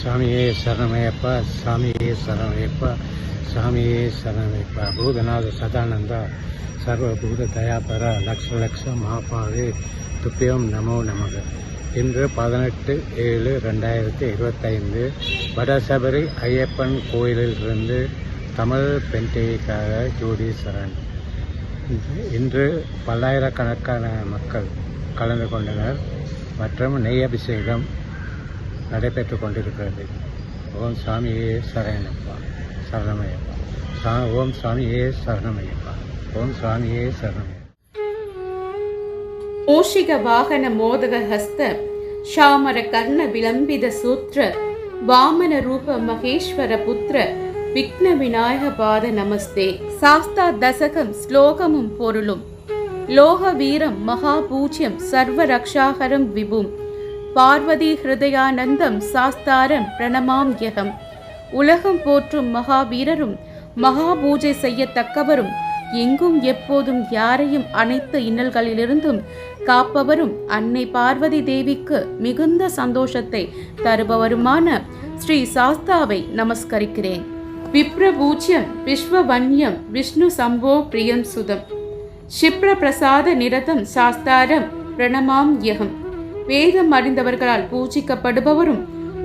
சாமியே சரணமையப்பா சாமியே சரணமையப்பா சாமியே சரணமையப்பா. பூதநாத சதானந்தா சர்வபூத தயாபர லக்ஷ லக்ஷ மாபாவே துப்பியம் நமோ நமக. இன்று பதினெட்டு ஏழு ரெண்டாயிரத்தி இருபத்தைந்து வடசபரி ஐயப்பன் கோயிலிலிருந்து தமிழ் பெண்டிகைக்காக சரண் இன்று பல்லாயிரக்கணக்கான மக்கள் கலந்து கொண்டனர். மற்றும் நெய் அபிஷேகம் நடைபெற்று கொண்டிருக்கிறது ஓம் சாமியே சரணப்பா சரணமையப்பா சா ஓம் சாமியே சரணமையப்பா ஓம் சாமியே சரணமையப்பா ಮೂಷಿಕ ವಾಹನ ಮೋದಕ ಹಸ್ತ ಶಾಮರ ಕರ್ಣ ವಿಳಂಬಿತ ಸೂತ್ರ ವಾಮನ ರೂಪ ಮಹೇಶ್ವರ ಪುತ್ರ விக்ன விநாயக பாத நமஸ்தே சாஸ்தா தசகம் ஸ்லோகமும் பொருளும் லோக வீரம் மகாபூஜ்யம் சர்வ ரக்ஷாகரம் விபும் பார்வதி ஹிருதயானந்தம் சாஸ்தாரம் பிரணமாம் யகம். உலகம் போற்றும் மகாவீரரும் மகாபூஜை செய்யத்தக்கவரும் எங்கும் எப்போதும் யாரையும் அனைத்து இன்னல்களிலிருந்தும் காப்பவரும் அன்னை பார்வதி தேவிக்கு மிகுந்த சந்தோஷத்தை தருபவருமான ஸ்ரீ சாஸ்தாவை நமஸ்கரிக்கிறேன். விப்ரபூஜ்யம் விஸ்வவன்யம் விஷ்ணு சம்போ பிரியம் சுதம் ஷிப்ர பிரசாத நிரதம் சாஸ்தாரம் பிரணமாம் யகம். வேதம் அறிந்தவர்களால் பூஜிக்கப்படுபவரும்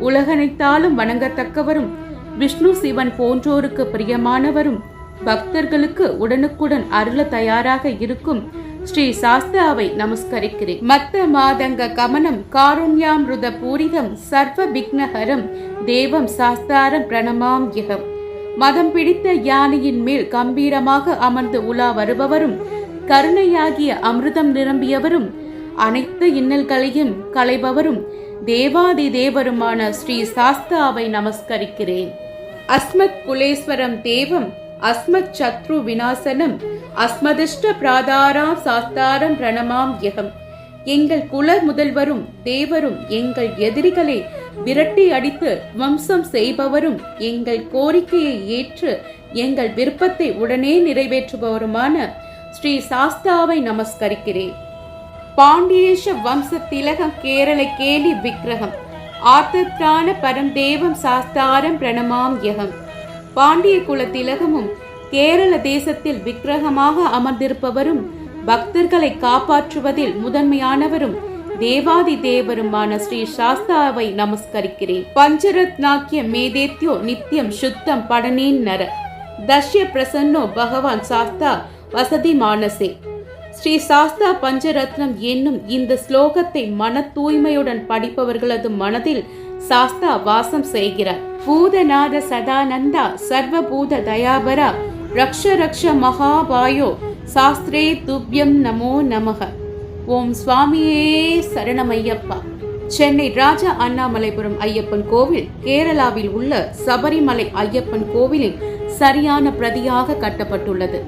உலகனைத்தாலும் வணங்கத்தக்கவரும் விஷ்ணு சிவன் போன்றோருக்கு பிரியமானவரும் பக்தர்களுக்கு உடனுக்குடன் அருள தயாராக இருக்கும் ஸ்ரீ சாஸ்தாவை நமஸ்கரிக்கிறேன். மத்த மாதங்க கமனம் காருண்யாமிருத பூரிதம் சர்வ விக்னஹரம் தேவம் சாஸ்தாரம் பிரணமாம் யகம். மதம் பிடித்த யானையின் மேல் கம்பீரமாக அமர்ந்து உலா வருபவரும் கருணையாகிய அமிர்தம் நிரம்பியவரும் அனைத்து இன்னல்களையும் களைபவரும் தேவாதி தேவருமான ஸ்ரீ சாஸ்தாவை நமஸ்கரிக்கிறேன். அஸ்மத் குலேஸ்வரம் தேவம் அஸ்மத் சத்ரு விநாசனம் அஸ்மதிஷ்ட பிராதாராம் சாஸ்தாரம் பிரணமாம் யகம். எங்கள் குல முதல்வரும் தேவரும் எங்கள் எதிரிகளை விரட்டி அடித்து வம்சம் செய்பவரும் எங்கள் கோரிக்கையை ஏற்று எங்கள் விருப்பத்தை உடனே நிறைவேற்றுபவருமான ஸ்ரீ சாஸ்தாவை நமஸ்கரிக்கிறேன். பாண்டியேஷ வம்ச திலகம் கேரள கேலி விக்கிரகம். ஆத்தத்ரான பரம் தேவம் சாஸ்தாரம் பிரணமாம் யகம். பாண்டிய குல திலகமும் கேரள தேசத்தில் விக்கிரகமாக அமர்ந்திருப்பவரும் பக்தர்களை காப்பாற்றுவதில் முதன்மையானவரும் தேவாதி தேவருமான ஸ்ரீ சாஸ்தாவை நமஸ்கரிக்கிறேன். பஞ்சரத்னாக்கிய மேதேத்யோ நித்தியம் சுத்தம் படனேன் நர. தஷ்ய பிரசன்னோ பகவான் சாஸ்தா வசதி மானசே. ஸ்ரீ சாஸ்தா பஞ்சரத்னம் என்னும் இந்த ஸ்லோகத்தை மன தூய்மையுடன் படிப்பவர்களது மனதில் சாஸ்தா வாசம் செய்கிறார். பூதநாத சதானந்தா சர்வபூத தயாபரா ரக்ஷ ரக்ஷ மகாபாயோ சாஸ்திரே துப்யம் நமோ நமக. ஓம் சுவாமியே சரணமையப்பா. சென்னை ராஜா அண்ணாமலைபுரம் ஐயப்பன் கோவில் கேரளாவில் உள்ள சபரிமலை ஐயப்பன் கோவிலின் சரியான பிரதியாக கட்டப்பட்டுள்ளது.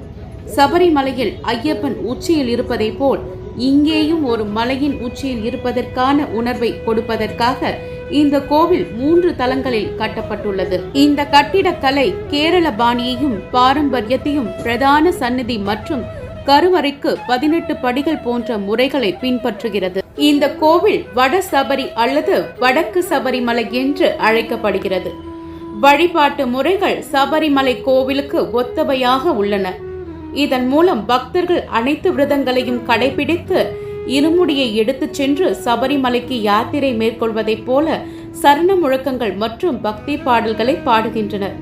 சபரிமலையில் ஐயப்பன் உச்சியில் இருப்பதைப் போல் இங்கேயும் ஒரு மலையின் உச்சியில் இருப்பதற்கான உணர்வை கொடுப்பதற்காக இந்த கோவில் மூன்று தலங்களில் கட்டப்பட்டுள்ளது. இந்த கட்டிடக்கலை கேரள பாணியையும் பாரம்பரியத்தையும் பிரதான சந்நிதி மற்றும் கருவறைக்கு பதினெட்டு படிகள் போன்ற முறைகளை பின்பற்றுகிறது. இந்த கோவில் வட சபரி அல்லது வடக்கு சபரிமலை என்று அழைக்கப்படுகிறது. வழிபாட்டு முறைகள் சபரிமலை கோவிலுக்கு ஒத்தவையாக உள்ளன. இதன் மூலம் பக்தர்கள் அனைத்து விரதங்களையும் கடைபிடித்து இருமுடியை எடுத்துச் சென்று சபரிமலைக்கு யாத்திரை மேற்கொள்வதைப் போல சரண முழக்கங்கள் மற்றும் பக்தி பாடல்களை பாடுகின்றனர்.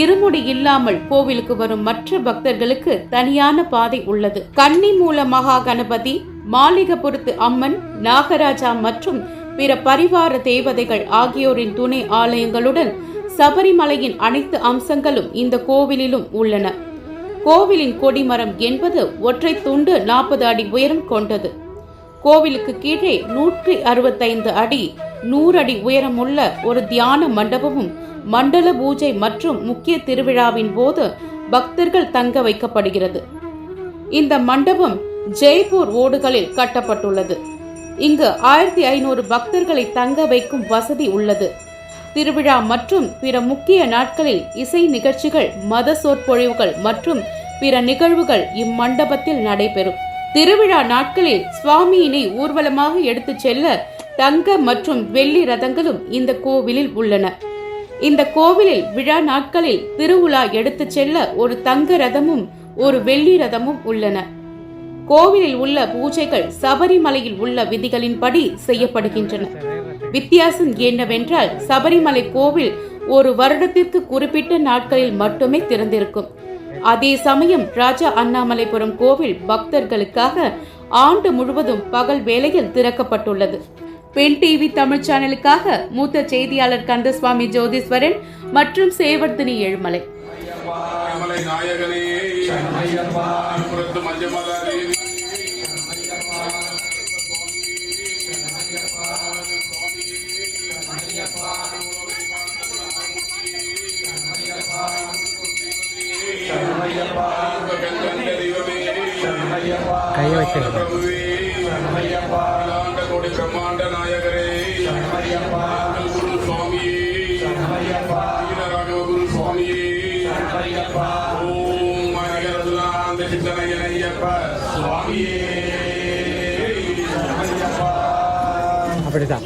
இருமுடி இல்லாமல் கோவிலுக்கு வரும் மற்ற பக்தர்களுக்கு தனியான பாதை உள்ளது. கன்னி மூல மகா கணபதி மாளிகபுரத்து அம்மன் நாகராஜா மற்றும் பிற பரிவார தேவதைகள் ஆகியோரின் துணை ஆலயங்களுடன் சபரிமலையின் அனைத்து அம்சங்களும் இந்த கோவிலிலும் உள்ளன. கோவிலின் கொடிமரம் என்பது ஒற்றை துண்டு நாற்பது அடி உயரம் கொண்டது. கோவிலுக்கு கீழே நூற்றி அறுபத்தைந்து அடி நூறு அடி உயரமுள்ள ஒரு தியான மண்டபமும் மண்டல பூஜை மற்றும் முக்கிய திருவிழாவின் போது பக்தர்கள் தங்க வைக்கப்படுகிறது. இந்த மண்டபம் ஜெய்ப்பூர் ஓடுகளில் கட்டப்பட்டுள்ளது. இங்கு ஆயிரத்தி ஐநூறு பக்தர்களை தங்க வைக்கும் வசதி உள்ளது. திருவிழா மற்றும் பிற முக்கிய நாட்களில் இசை நிகழ்ச்சிகள் மத சொற்பொழிவுகள் மற்றும் பிற நிகழ்வுகள் இம்மண்டபத்தில் நடைபெறும். திருவிழா நாட்களில் சுவாமியினை ஊர்வலமாக எடுத்துச் செல்ல தங்க மற்றும் வெள்ளி ரதங்களும் இந்த கோவிலில் உள்ளன. இந்த கோவிலில் விழா நாட்களில் திருவிழா எடுத்துச் செல்ல ஒரு தங்க ரதமும் ஒரு வெள்ளி ரதமும் உள்ளன. கோவிலில் உள்ள பூஜைகள் சபரிமலையில் உள்ள விதிகளின்படி செய்யப்படுகின்றன வித்தியாசம் என்னவென்றால் சபரிமலை கோவில் ஒரு வருடத்திற்கு குறிப்பிட்ட நாட்களில் மட்டுமே திறந்திருக்கும் அதே சமயம் ராஜா அண்ணாமலைபுரம் கோவில் பக்தர்களுக்காக ஆண்டு முழுவதும் பகல் வேளையில் திறக்கப்பட்டுள்ளது பெண் டிவி தமிழ் சேனலுக்காக மூத்த செய்தியாளர் கந்தசுவாமி ஜோதீஸ்வரன் மற்றும் சேவர்தினி ஏழுமலை நாயகனே புறத்து மஞ்சமதாரி கையை கோடி பிரம்மாண்ட நாயகரே அப்படிதான்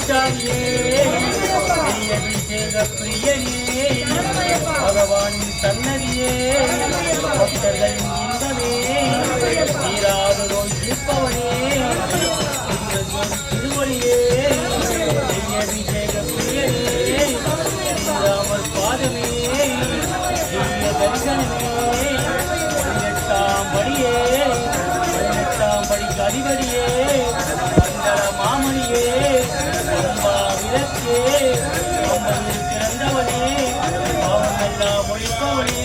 பிரம்மச்சாரியே அபிஷேக பிரியனே பகவானின் சன்னதியே பக்தர்களின் இன்பமே தீராத நோய் தீர்ப்பவனே திருவழியே அபிஷேக பிரியனே ஸ்ரீராமர் பாதமே தரிசனமே பதினெட்டாம் படியே பதினெட்டாம் படிக்கு அதிபதியே பாவம்